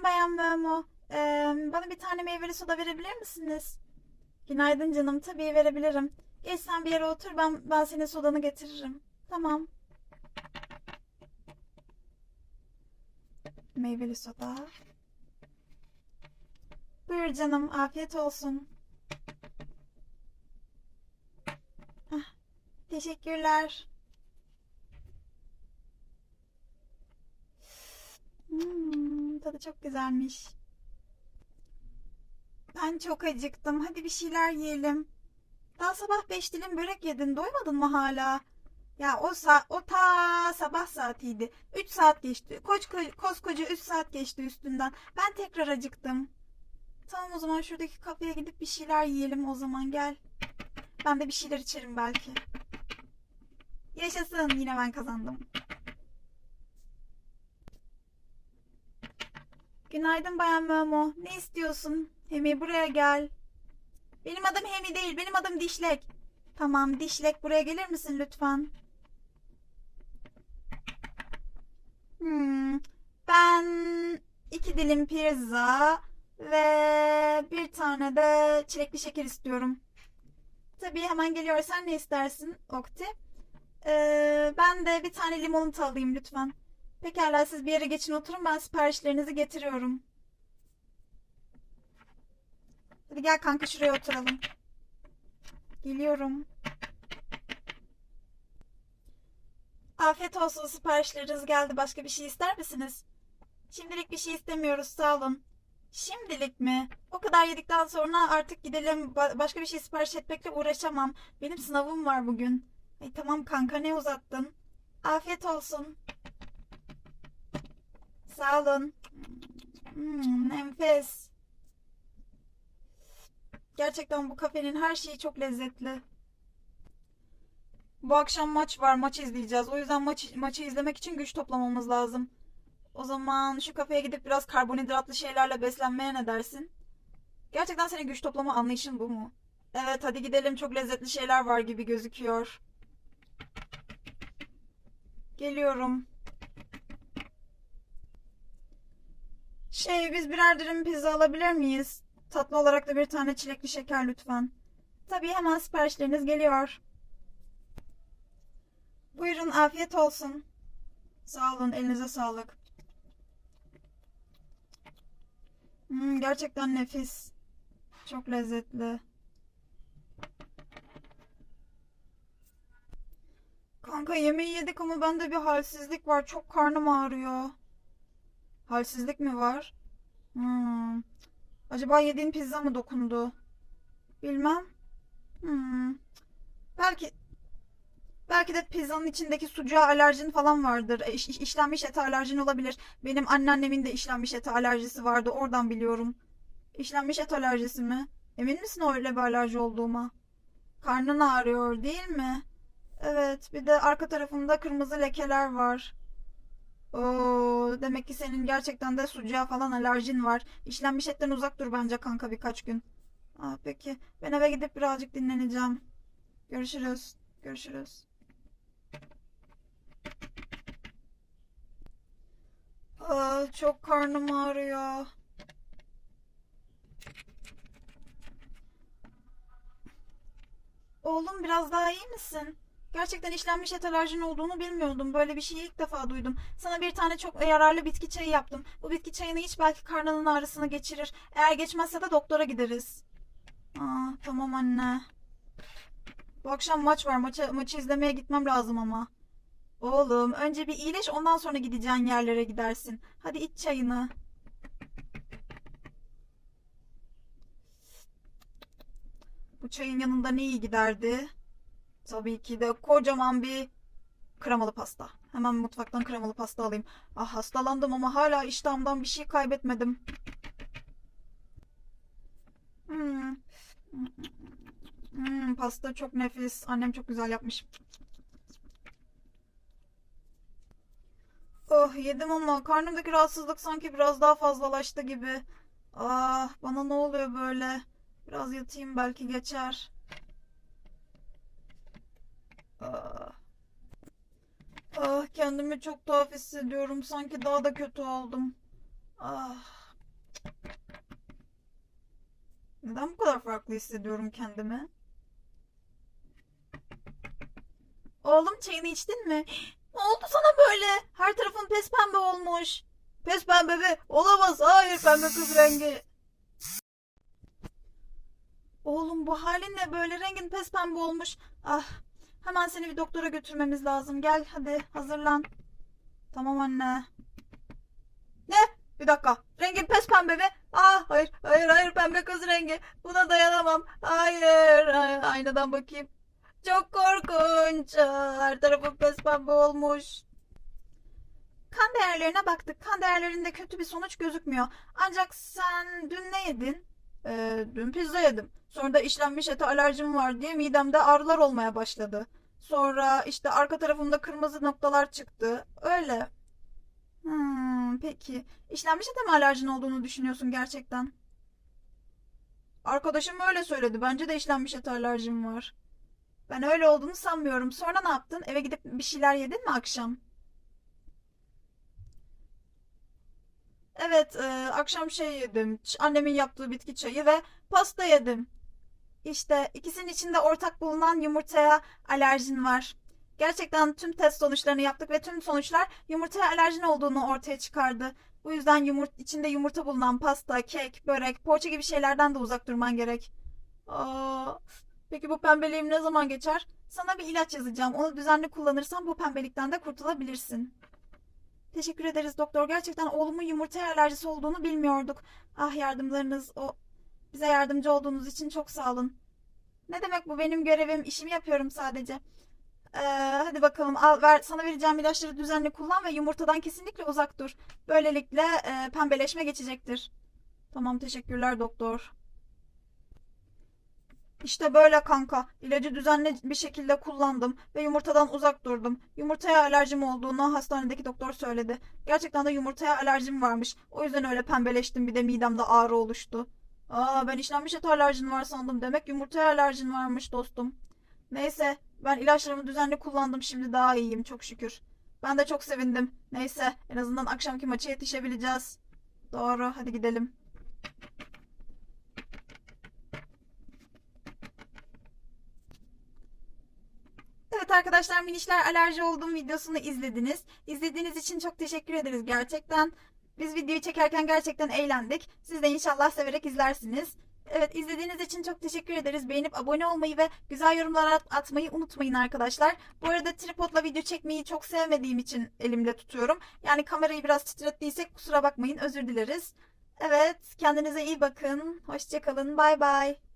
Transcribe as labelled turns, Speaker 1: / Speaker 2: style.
Speaker 1: Günaydın Bayan Mömo. Ee, bana bir tane meyveli soda verebilir misiniz? Günaydın canım. Tabii verebilirim. Geç sen bir yere otur. Ben, ben senin sodanı getiririm. Tamam. Meyveli soda. Buyur canım. Afiyet olsun. Teşekkürler. Hmm, tadı çok güzelmiş. Ben çok acıktım. Hadi bir şeyler yiyelim. Daha sabah beş dilim börek yedin. Doymadın mı hala? Ya o sa o ta sabah saatiydi. Üç saat geçti. Koç koskoca üç saat geçti üstünden. Ben tekrar acıktım. Tamam o zaman şuradaki kafeye gidip bir şeyler yiyelim o zaman gel. Ben de bir şeyler içerim belki. Yaşasın yine ben kazandım. Günaydın Bayan Mömo. Ne istiyorsun? Hemi buraya gel. Benim adım Hemi değil, benim adım Dişlek. Tamam, Dişlek buraya gelir misin lütfen? Hmm, ben iki dilim pizza ve bir tane de çilekli şeker istiyorum. Tabii hemen geliyor. Sen ne istersin Okti? Ee, ben de bir tane limonata alayım lütfen. Pekala siz bir yere geçin oturun ben siparişlerinizi getiriyorum. Hadi gel kanka şuraya oturalım. Geliyorum. Afiyet olsun siparişleriniz geldi. Başka bir şey ister misiniz? Şimdilik bir şey istemiyoruz sağ olun. Şimdilik mi? O kadar yedikten sonra artık gidelim. Ba- başka bir şey sipariş etmekle uğraşamam. Benim sınavım var bugün. Ay tamam kanka ne uzattın? Afiyet olsun. Sağ olun. Hmm, enfes. Gerçekten bu kafenin her şeyi çok lezzetli. Bu akşam maç var, maç izleyeceğiz. O yüzden maç, maçı izlemek için güç toplamamız lazım. O zaman şu kafeye gidip biraz karbonhidratlı şeylerle beslenmeye ne dersin? Gerçekten senin güç toplama anlayışın bu mu? Evet, hadi gidelim. Çok lezzetli şeyler var gibi gözüküyor. Geliyorum. Şey, biz birer dilim pizza alabilir miyiz? Tatlı olarak da bir tane çilekli şeker lütfen. Tabii hemen siparişleriniz geliyor. Buyurun, afiyet olsun. Sağ olun, elinize sağlık. Hmm, gerçekten nefis. Çok lezzetli. Kanka yemeği yedik ama bende bir halsizlik var. Çok karnım ağrıyor. Halsizlik mi var? Hmm. Acaba yediğin pizza mı dokundu? Bilmem. Hmm. Belki belki de pizzanın içindeki sucuğa alerjin falan vardır. E, iş- iş- işlenmiş ete alerjin olabilir. Benim anneannemin de işlenmiş ete alerjisi vardı. Oradan biliyorum. İşlenmiş et alerjisi mi? Emin misin öyle bir alerji olduğuma? Karnın ağrıyor, değil mi? Evet, bir de arka tarafında kırmızı lekeler var. Demek ki senin gerçekten de sucuğa falan alerjin var. İşlenmiş etten uzak dur bence kanka birkaç gün. Aa, peki. Ben eve gidip birazcık dinleneceğim. Görüşürüz. Görüşürüz. Aa, çok karnım ağrıyor. Oğlum biraz daha iyi misin? Gerçekten işlenmiş et alerjin olduğunu bilmiyordum. Böyle bir şeyi ilk defa duydum. Sana bir tane çok yararlı bitki çayı yaptım. Bu bitki çayını iç belki karnının ağrısını geçirir. Eğer geçmezse de doktora gideriz. Aa, tamam anne. Bu akşam maç var. Maçı, maçı izlemeye gitmem lazım ama. Oğlum önce bir iyileş ondan sonra gideceğin yerlere gidersin. Hadi iç çayını. Bu çayın yanında ne iyi giderdi? Tabii ki de kocaman bir kremalı pasta. Hemen mutfaktan kremalı pasta alayım. Ah hastalandım ama hala iştahımdan bir şey kaybetmedim. Hmm. Hmm, pasta çok nefis. Annem çok güzel yapmış. Oh yedim ama karnımdaki rahatsızlık sanki biraz daha fazlalaştı gibi. Ah bana ne oluyor böyle? Biraz yatayım belki geçer. Ah. Ah kendimi çok tuhaf hissediyorum. Sanki daha da kötü oldum. Ah Neden bu kadar farklı hissediyorum kendimi? Oğlum çayını içtin mi? Ne oldu sana böyle? Her tarafın pes pembe olmuş. Pes pembe mi? Olamaz. Hayır pembe kız rengi. Oğlum bu halin ne böyle rengin pes pembe olmuş. Ah hemen seni bir doktora götürmemiz lazım. Gel hadi hazırlan. Tamam anne. Ne? Bir dakika. Rengin pes pembe mi? Ah hayır hayır hayır pembe kız rengi. Buna dayanamam. Hayır. Ay- Aynadan bakayım. Çok korkunç. Her tarafım pes pembe olmuş. Kan değerlerine baktık. Kan değerlerinde kötü bir sonuç gözükmüyor. Ancak sen dün ne yedin? Ee, dün pizza yedim. Sonra da işlenmiş ete alerjim var diye midemde ağrılar olmaya başladı. Sonra işte arka tarafımda kırmızı noktalar çıktı. Öyle. Hmm, peki. İşlenmiş ete mi alerjin olduğunu düşünüyorsun gerçekten? Arkadaşım öyle söyledi. Bence de işlenmiş ete alerjim var. Ben öyle olduğunu sanmıyorum. Sonra ne yaptın? Eve gidip bir şeyler yedin mi akşam? Evet, e, akşam şey yedim. Annemin yaptığı bitki çayı ve pasta yedim. İşte ikisinin içinde ortak bulunan yumurtaya alerjin var. Gerçekten tüm test sonuçlarını yaptık ve tüm sonuçlar yumurtaya alerjin olduğunu ortaya çıkardı. Bu yüzden yumurt içinde yumurta bulunan pasta, kek, börek, poğaça gibi şeylerden de uzak durman gerek. Aa, peki bu pembeliğim ne zaman geçer? Sana bir ilaç yazacağım. Onu düzenli kullanırsan bu pembelikten de kurtulabilirsin. Teşekkür ederiz doktor. Gerçekten oğlumun yumurtaya alerjisi olduğunu bilmiyorduk. Ah yardımlarınız, o bize yardımcı olduğunuz için çok sağ olun. Ne demek bu benim görevim, işimi yapıyorum sadece. Ee, hadi bakalım al ver sana vereceğim ilaçları düzenli kullan ve yumurtadan kesinlikle uzak dur. Böylelikle e, pembeleşme geçecektir. Tamam teşekkürler doktor. İşte böyle kanka. İlacı düzenli bir şekilde kullandım ve yumurtadan uzak durdum. Yumurtaya alerjim olduğunu hastanedeki doktor söyledi. Gerçekten de yumurtaya alerjim varmış. O yüzden öyle pembeleştim bir de midemde ağrı oluştu. Aa ben işlenmiş et alerjin var sandım. Demek yumurtaya alerjin varmış dostum. Neyse ben ilaçlarımı düzenli kullandım şimdi daha iyiyim çok şükür. Ben de çok sevindim. Neyse en azından akşamki maça yetişebileceğiz. Doğru hadi gidelim. Evet arkadaşlar minişler alerji olduğum videosunu izlediniz. İzlediğiniz için çok teşekkür ederiz gerçekten. Biz videoyu çekerken gerçekten eğlendik. Siz de inşallah severek izlersiniz. Evet izlediğiniz için çok teşekkür ederiz. Beğenip abone olmayı ve güzel yorumlar at- atmayı unutmayın arkadaşlar. Bu arada tripodla video çekmeyi çok sevmediğim için elimde tutuyorum. Yani kamerayı biraz titrettiysek kusura bakmayın özür dileriz. Evet kendinize iyi bakın. Hoşçakalın. Bay bay.